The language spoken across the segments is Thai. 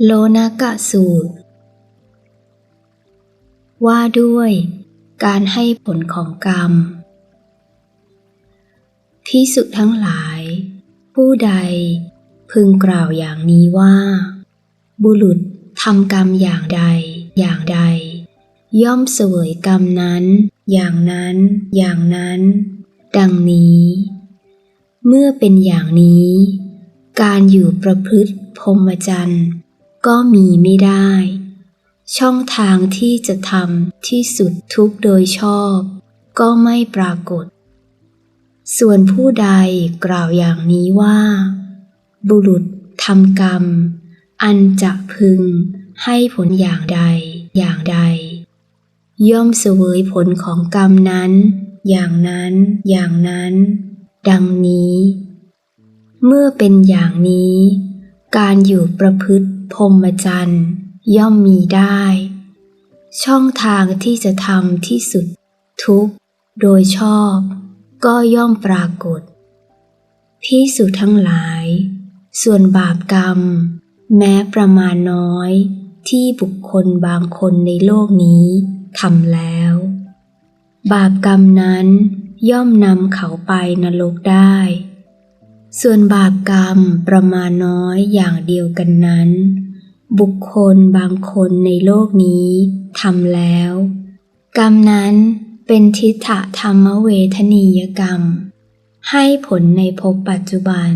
โลนากะสูตร ว่าด้วยการให้ผลของกรรม ที่สุดทั้งหลาย ผู้ใดพึงกล่าวอย่างนี้ว่า บุรุษทำกรรมอย่างใด อย่างใด ย่อมเสวยกรรมนั้น อย่างนั้น อย่างนั้น ดังนี้ เมื่อเป็นอย่างนี้ การอยู่ประพฤติพรหมจรรย์ ก็มีไม่ได้ ช่องทางที่จะทำที่สุดทุกโดยชอบ ก็ไม่ปรากฏ ส่วนผู้ใดกล่าวอย่างนี้ว่า บุรุษทำกรรม อันจะพึงให้ผลอย่างใดอย่างใด ย่อมเสวยผลของกรรมนั้น อย่างนั้นอย่างนั้น ดังนี้ เมื่อเป็นอย่างนี้ การอยู่ประพฤติพรหมจรรย์ย่อมมีได้ ช่องทางที่จะทำที่สุด ทุกโดยชอบ ก็ย่อมปรากฏที่สุดทั้งหลาย ส่วนบาปกรรม แม้ประมาณน้อย ที่บุคคลบางคนในโลกนี้ทำแล้ว บาปกรรมนั้นย่อมนำเขาไปนรกได้ ส่วนบาปกรรมประมาณน้อยอย่างเดียวกันนั้น บุคคลบางคนในโลกนี้ทำแล้ว กรรมนั้นเป็นทิฏฐธรรมเวทนียกรรม ให้ผลในภพปัจจุบัน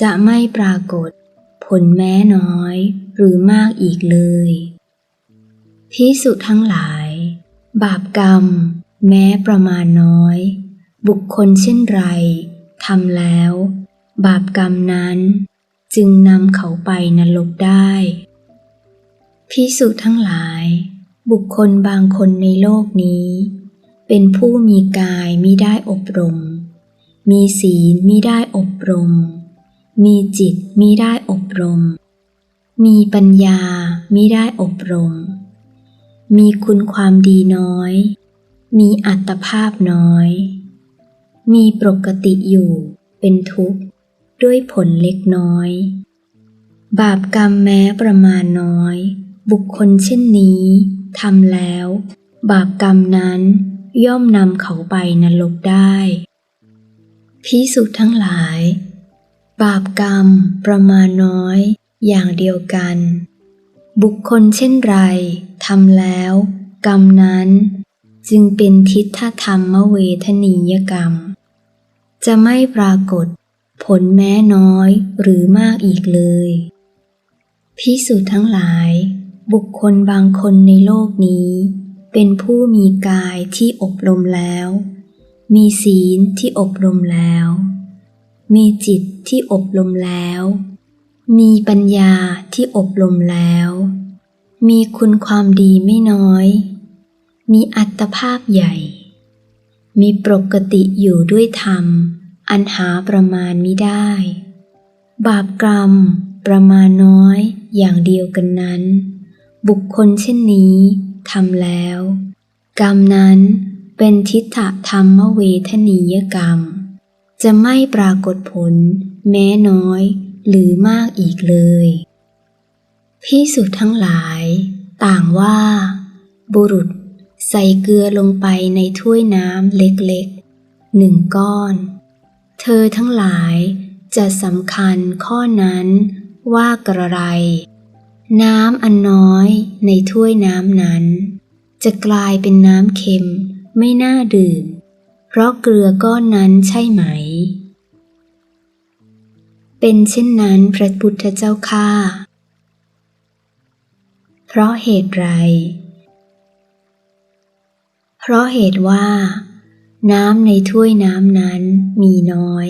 จะไม่ปรากฏผลแม้น้อยหรือมากอีกเลยที่สุดทั้งหลาย บาปกรรม แม้ประมาณน้อย บุคคลเช่นไรทำแล้ว บาปกรรมนั้น จึงนำเขาไปนรกได้พิสุทั้งหลาย บุคคลบางคนในโลกนี้ เป็นผู้มีกายมิได้อบรม มีศีลมิได้อบรม มีจิตมิได้อบรม มีปัญญามิได้อบรม มีคุณความดีน้อย มีอัตภาพน้อย มีปกติอยู่เป็นทุกข์ ด้วยผลเล็กน้อย บาปกรรมแม้ประมาณน้อย บุคคลเช่นนี้ทำแล้ว บาปกรรมนั้นย่อมนำเขาไปนรกได้พิสุทั้งหลาย บาปกรรมประมาณน้อย อย่างเดียวกัน บุคคลเช่นไรทำแล้ว กรรมนั้น จึงเป็นทิฏฐธรรมเวทนียกรรม จะไม่ปรากฏ ผลแม้น้อยหรือมากอีกเลย พิสูจน์ทั้งหลาย บุคคลบางคนในโลกนี้ เป็นผู้มีกายที่อบรมแล้ว มีศีลที่อบรมแล้ว มีจิตที่อบรมแล้ว มีปัญญาที่อบรมแล้ว มีคุณความดีไม่น้อย มีอัตภาพใหญ่ มีปกติอยู่ด้วยธรรม อันหาประมาณมิได้ บาปกรรมประมาณน้อยอย่างเดียวกันนั้น บุคคลเช่นนี้ทำแล้ว กรรมนั้นเป็นทิฏฐธรรมเวทนียกรรม จะไม่ปรากฏผล แม้น้อยหรือมากอีกเลยพิสุทั้งหลาย ต่างว่า บุรุษใส่เกลือลงไปในถ้วยน้ำเล็กๆหนึ่งก้อน เธอทั้งหลายจะสำคัญข้อนั้นว่ากระไร น้ำอันน้อยในถ้วยน้ำนั้น จะกลายเป็นน้ำเค็มไม่น่าดื่ม เพราะเกลือก้อนนั้นใช่ไหม เป็นเช่นนั้นพระพุทธเจ้าข้าเพราะเหตุไร เพราะเหตุว่า น้ำในถ้วยน้ำนั้นมีน้อย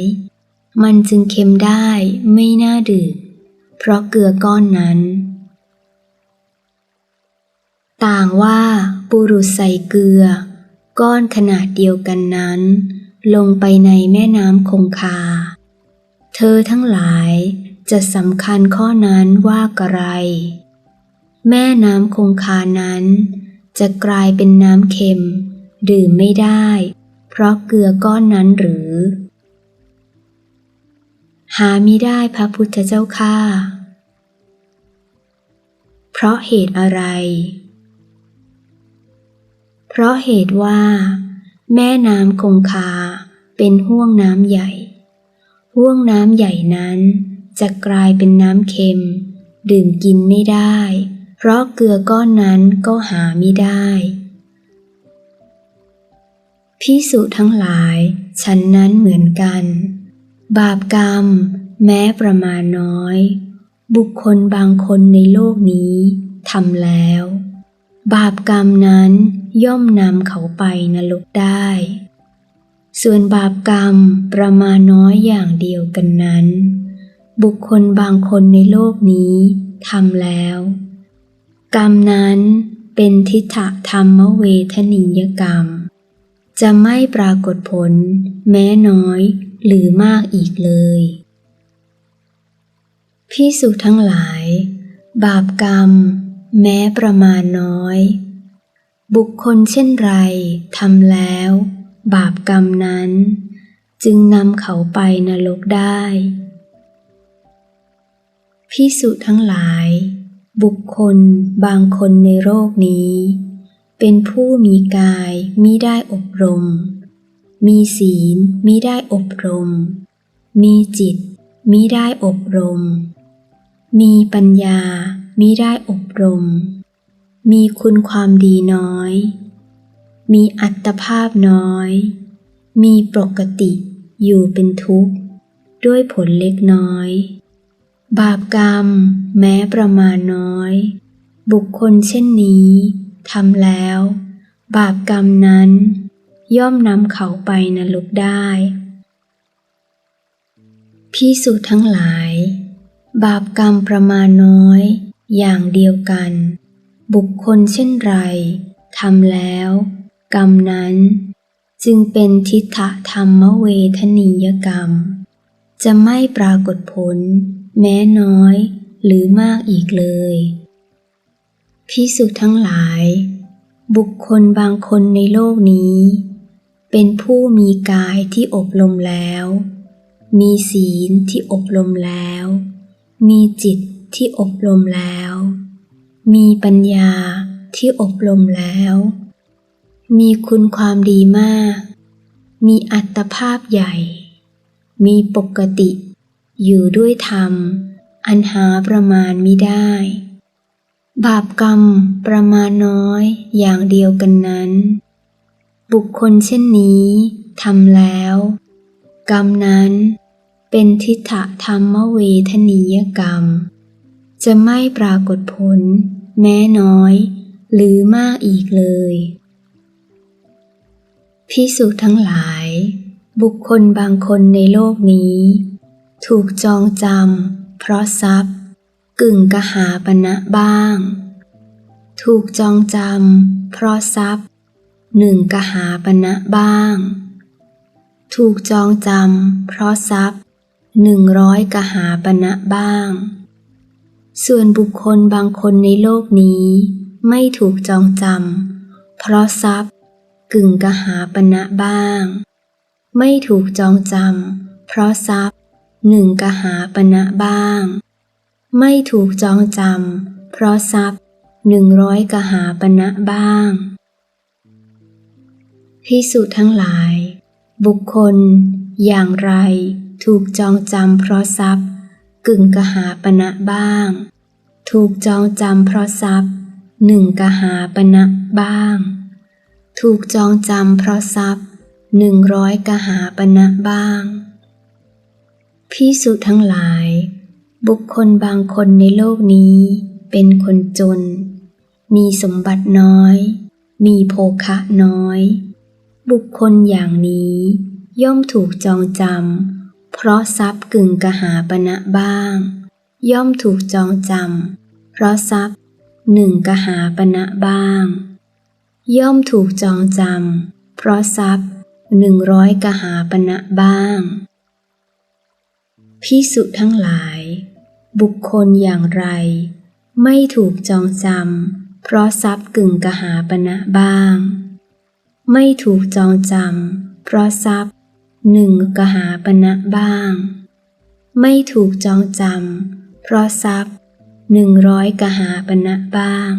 มันจึงเค็มได้ไม่น่าดื่ม เพราะเกลือก้อนนั้น ต่างว่าปุรุษใส่เกลือ ก้อนขนาดเดียวกันนั้น ลงไปในแม่น้ำคงคา เธอทั้งหลายจะสำคัญข้อนั้นว่ากระไร แม่น้ำคงคานั้น จะกลายเป็นน้ำเค็ม ดื่มไม่ได้ ราะเกลือก้อนนั้นหรือ หามิได้พระพุทธเจ้าข้าเพราะเหตุอะไร เพราะเหตุว่า แม่น้ำคงคาเป็นห้วงน้ำใหญ่ห้วงน้ำใหญ่นั้นจะกลายเป็นน้ำเค็ม ดื่มกินไม่ได้ เพราะเกลือก้อนนั้นก็หาไม่ได้ พิสุทั้งหลาย ฉันนั้นเหมือนกัน บาปกรรม แม้ประมาณน้อย บุคคลบางคนในโลกนี้ทำแล้ว บาปกรรมนั้นย่อมนำเขาไปนรกได้ ส่วนบาปกรรมประมาณน้อยอย่างเดียวกันนั้น บุคคลบางคนในโลกนี้ทำแล้ว กรรมนั้นเป็นทิฏฐธรรมเวทนิยกรรม จะไม่ปรากฏผล แม้น้อยหรือมากอีกเลยพิสุทั้งหลาย บาปกรรม แม้ประมาณน้อย บุคคลเช่นไรทำแล้ว บาปกรรมนั้น จึงนำเขาไปนรกได้พิสุทั้งหลาย บุคคลบางคนในโลกนี้ เป็นผู้มีกายมิได้อบรม มีศีลมิได้อบรม มีจิตมิได้อบรม มีปัญญามิได้อบรม มีคุณความดีน้อย มีอัตภาพน้อย มีปกติอยู่เป็นทุกข์ ด้วยผลเล็กน้อย บาปกรรมแม้ประมาณน้อย บุคคลเช่นนี้ ทำแล้ว บาปกรรมนั้น ย่อมนำเขาไปนรกได้ พิสุทั้งหลาย บาปกรรมประมาณน้อย อย่างเดียวกัน บุคคลเช่นไรทำแล้ว กรรมนั้น จึงเป็นทิฏฐธรรมเวทนิยกรรม จะไม่ปรากฏผล แม้น้อยหรือมากอีกเลย พิสุทั้งหลาย บุคคลบางคนในโลกนี้ เป็นผู้มีกายที่อบรมแล้ว มีศีลที่อบรมแล้ว มีจิตที่อบรมแล้ว มีปัญญาที่อบรมแล้ว มีคุณความดีมาก มีอัตภาพใหญ่ มีปกติ อยู่ด้วยธรรม อันหาประมาณมิได้ บาปกรรมประมาณน้อยอย่างเดียวกันนั้น บุคคลเช่นนี้ทำแล้ว กรรมนั้นเป็นทิฏฐธรรมเวทนิยกรรม จะไม่ปรากฏผล แม้น้อย หรือมากอีกเลยพิสุทั้งหลาย บุคคลบางคนในโลกนี้ ถูกจองจำเพราะทรัพย์ กึ่งกหาปณะบ้าง ถูกจองจำเพราะทรัพย์หนึ่งกหาปณะบ้าง ถูกจองจำเพราะทรัพย์หนึ่งร้อยกหาปณะบ้าง ส่วนบุคคลบางคนในโลกนี้ ไม่ถูกจองจำเพราะทรัพย์กึ่งกหาปณะบ้าง ไม่ถูกจองจำเพราะทรัพย์หนึ่งกหาปณะบ้าง ไม่ถูกจองจำเพราะทรัพย์หนึ่งร้อยกหาปณะบ้าง พิสุทั้งหลาย บุคคล อย่างไรถูกจองจำเพราะทรัพย์ กึ่งกหาปณะบ้าง ถูกจองจำเพราะทรัพย์หนึ่งกหาปณะบ้าง ถูกจองจำเพราะทรัพย์หนึ่งร้อยกหาปณะบ้างพิสุทั้งหลาย บุคคลบางคนในโลกนี้เป็นคนจน มีสมบัติน้อย มีโภคะน้อย บุคคลอย่างนี้ย่อมถูกจองจำ เพราะทรัพย์กึ่งกหาปณะบ้าง ย่อมถูกจองจำ เพราะทรัพย์หนึ่งกหาปณะบ้าง ย่อมถูกจองจำ เพราะทรัพย์หนึ่งร้อยกหาปณะบ้าง พิสุทั้งหลาย บุคคลอย่างไร ไม่ถูกจองจำเพราะทรัพย์กึ่งกหาปณะบ้าง ไม่ถูกจองจำเพราะทรัพย์หนึ่งกหาปณะบ้าง ไม่ถูกจองจำเพราะทรัพย์หนึ่งร้อยกหาปณะบ้าง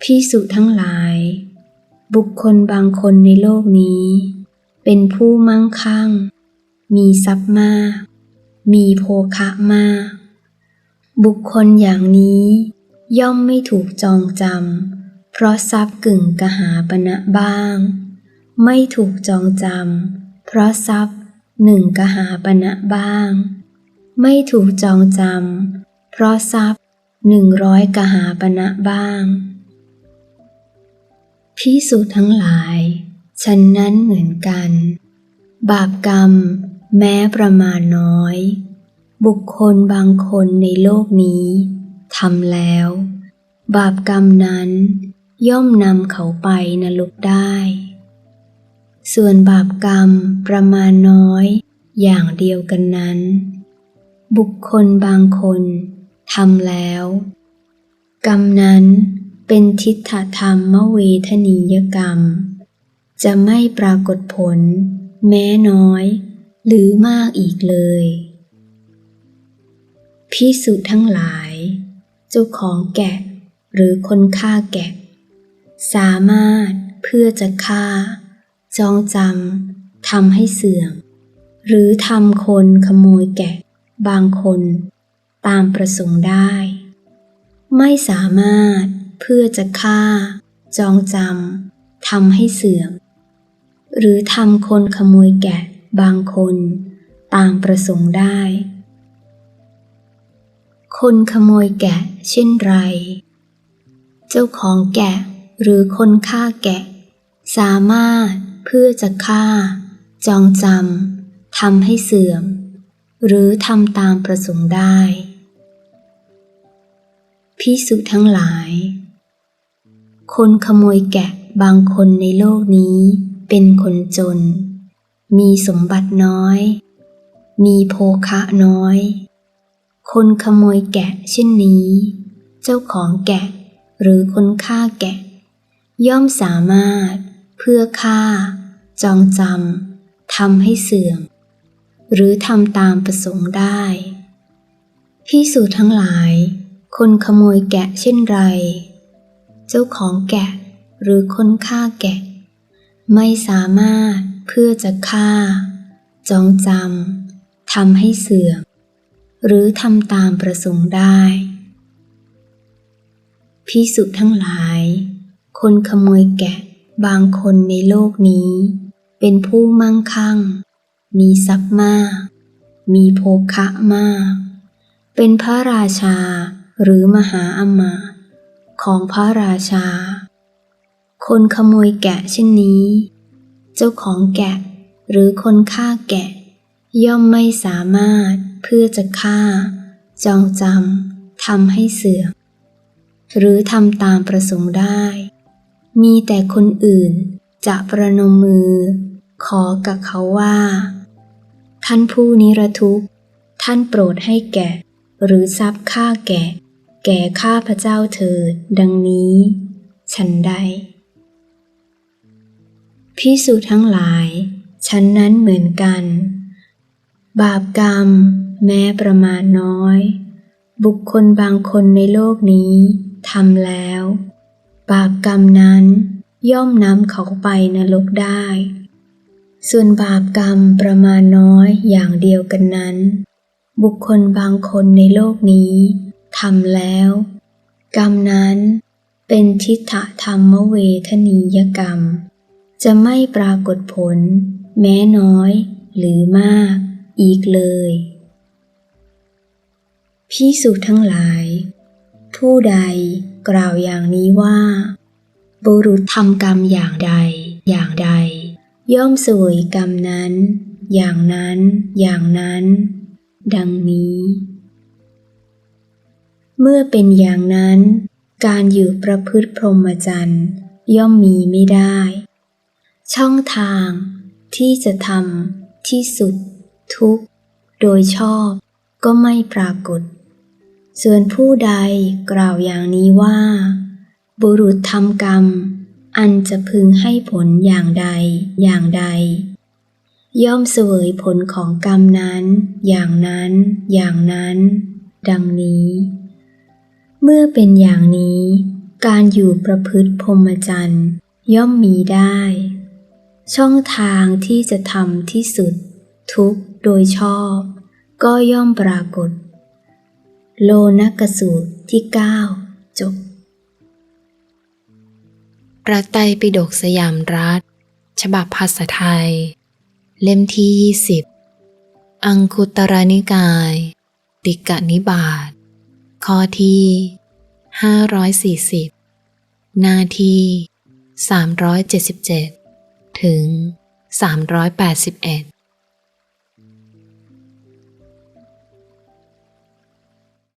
พิสุทั้งหลาย บุคคลบางคนในโลกนี้ เป็นผู้มั่งคั่ง มีทรัพย์มาก มีโภคะมาก บุคคลอย่างนี้ย่อมไม่ถูกจองจำ เพราะทรัพย์กึ่งกหาปณะบ้าง ไม่ถูกจองจำ เพราะทรัพย์หนึ่งกหาปณะบ้าง ไม่ถูกจองจำ เพราะทรัพย์หนึ่งร้อยกหาปณะบ้างพิสูจน์ทั้งหลาย ฉันนั้นเหมือนกัน บาปกรรม แม้ประมาณน้อย บุคคลบางคนในโลกนี้ทำแล้ว บาปกรรมนั้นย่อมนำเขาไปนรกได้ ส่วนบาปกรรมประมาณน้อยอย่างเดียวกันนั้น บุคคลบางคนทำแล้ว กรรมนั้นเป็นทิฏฐธรรมมเวทนียกรรม จะไม่ปรากฏผล แม้น้อย หรือมากอีกเลย พิสุทั้งหลาย เจ้าของแกะหรือคนฆ่าแกะ สามารถเพื่อจะฆ่า จองจำทำให้เสื่อม หรือทำคนขโมยแกะ บางคนตามประสงค์ได้ ไม่สามารถเพื่อจะฆ่า จองจำทำให้เสื่อม หรือทำคนขโมยแกะ บางคนตามประสงค์ได้ คนขโมยแกะเช่นไร เจ้าของแกะหรือคนฆ่าแกะ สามารถเพื่อจะฆ่า จองจำทำให้เสื่อม หรือทำตามประสงค์ได้พิสุทั้งหลาย คนขโมยแกะบางคนในโลกนี้เป็นคนจน มีสมบัติน้อย มีโภคะน้อย คนขโมยแกะเช่นนี้ เจ้าของแกะหรือคนฆ่าแกะ ย่อมสามารถเพื่อฆ่า จองจำทำให้เสื่อม หรือทำตามประสงค์ได้พิสูจทั้งหลาย คนขโมยแกะเช่นไร เจ้าของแกะหรือคนฆ่าแกะ ไม่สามารถเพื่อจะฆ่า จองจำทำให้เสื่อม หรือทำตามประสงค์ได้ พิสุทั้งหลาย คนขโมยแกะบางคนในโลกนี้ เป็นผู้มั่งคั่ง มีทรัพย์มาก มีโภคะมาก เป็นพระราชาหรือมหาอมาตของพระราชา คนขโมยแกะเช่นนี้ เจ้าของแกะหรือคนฆ่าแกะ ย่อมไม่สามารถเพื่อจะฆ่า จองจำทำให้เสื่อมหรือทำตามประสงค์ได้ มีแต่คนอื่นจะประนมมือ ขอกับเขาว่า ท่านผู้นิรทุกข์ ท่านโปรดให้แกะหรือทรัพย์ฆ่าแกะแก่ข้าพระเจ้าเถิดดังนี้ ฉันได้ พิสูจทั้งหลายฉันนั้นเหมือนกัน บาปกรรม แม้ประมาณน้อย บุคคลบางคนในโลกนี้ทำแล้ว บาปกรรมนั้นย่อมนำเขาไปนรกได้ ส่วนบาปกรรมประมาณน้อยอย่างเดียวกันนั้น บุคคลบางคนในโลกนี้ทำแล้ว กรรมนั้นเป็นทิฏฐธรรมเวทนียกรรม จะไม่ปรากฏผล แม้น้อยหรือมากอีกเลยพิสูจทั้งหลาย ผู้ใดกล่าวอย่างนี้ว่า บุรุษทำกรรมอย่างใด อย่างใด ย่อมสวยกรรมนั้น อย่างนั้น อย่างนั้น ดังนี้ เมื่อเป็นอย่างนั้น การอยู่ประพฤติพรหมจรรย์ย่อมมีไม่ได้ ช่องทางที่จะทำที่สุด ทุกโดยชอบก็ไม่ปรากฏ ส่วนผู้ใดกล่าวอย่างนี้ว่า บุรุษทำกรรม อันจะพึงให้ผลอย่างใดอย่างใด ย่อมเสวยผลของกรรมนั้น อย่างนั้น อย่างนั้น ดังนี้ เมื่อเป็นอย่างนี้ การอยู่ประพฤติพรหมจรรย์ย่อมมีได้ ช่องทางที่จะทำที่สุด ทุกโดยชอบ ก็ย่อมปรากฏ โลนกสูตรที่ 9 จบพระไตรปิฎกสยามรัฐ ฉบับภาษาไทย เล่มที่ 20 อังคุตรนิกาย ติกะนิบาตข้อที่ 540 หน้าที่ 377 ถึง 381